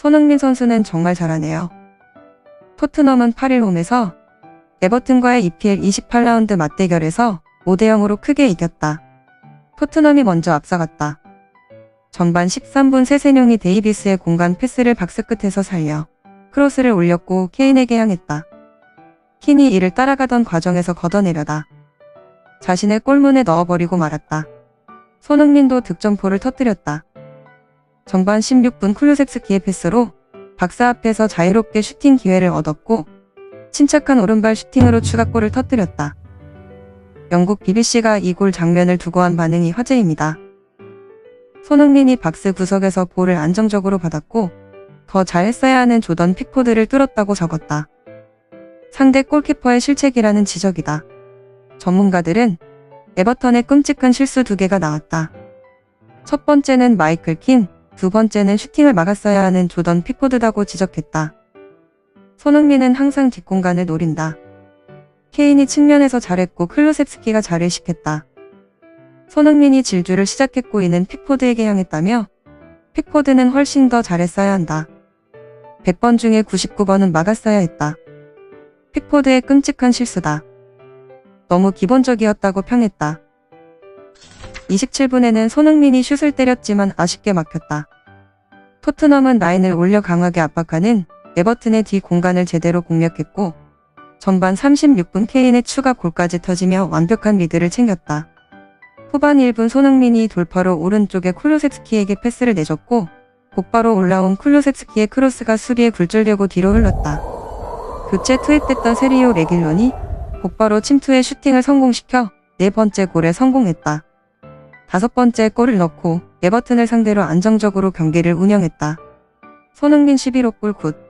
손흥민 선수는 정말 잘하네요. 토트넘은 8일 홈에서 에버튼과의 EPL 28라운드 맞대결에서 5대0으로 크게 이겼다. 토트넘이 먼저 앞서갔다. 전반 13분 세세뇽이 데이비스의 공간 패스를 박스 끝에서 살려 크로스를 올렸고 케인에게 향했다. 킨이 이를 따라가던 과정에서 걷어내려다 자신의 골문에 넣어버리고 말았다. 손흥민도 득점포를 터뜨렸다. 전반 16분 쿨루셉스키의 패스로 박스 앞에서 자유롭게 슈팅 기회를 얻었고 침착한 오른발 슈팅으로 추가골을 터뜨렸다. 영국 BBC가 이 골 장면을 두고 한 반응이 화제입니다. 손흥민이 박스 구석에서 볼을 안정적으로 받았고 더 잘했어야 하는 조던 픽포드를 뚫었다고 적었다. 상대 골키퍼의 실책이라는 지적이다. 전문가들은 에버턴의 끔찍한 실수 두 개가 나왔다. 첫 번째는 마이클 킨, 두 번째는 슈팅을 막았어야 하는 조던 픽포드다고 지적했다. 손흥민은 항상 뒷공간을 노린다. 케인이 측면에서 잘했고 클루셉스키가 잘 의식했다. 손흥민이 질주를 시작했고 이는 픽포드에게 향했다며 픽포드는 훨씬 더 잘했어야 한다. 100번 중에 99번은 막았어야 했다. 픽포드의 끔찍한 실수다. 너무 기본적이었다고 평했다. 27분에는 손흥민이 슛을 때렸지만 아쉽게 막혔다. 토트넘은 라인을 올려 강하게 압박하는 에버튼의 뒤 공간을 제대로 공략했고 전반 36분 케인의 추가 골까지 터지며 완벽한 리드를 챙겼다. 후반 1분 손흥민이 돌파로 오른쪽에 쿨루셉스키에게 패스를 내줬고 곧바로 올라온 쿨루셉스키의 크로스가 수비에 굴절되고 뒤로 흘렀다. 교체 투입됐던 세리오 레길론이 곧바로 침투에 슈팅을 성공시켜 네 번째 골에 성공했다. 다섯 번째 골을 넣고 에버튼을 상대로 안정적으로 경기를 운영했다. 손흥민 11호 골 굿.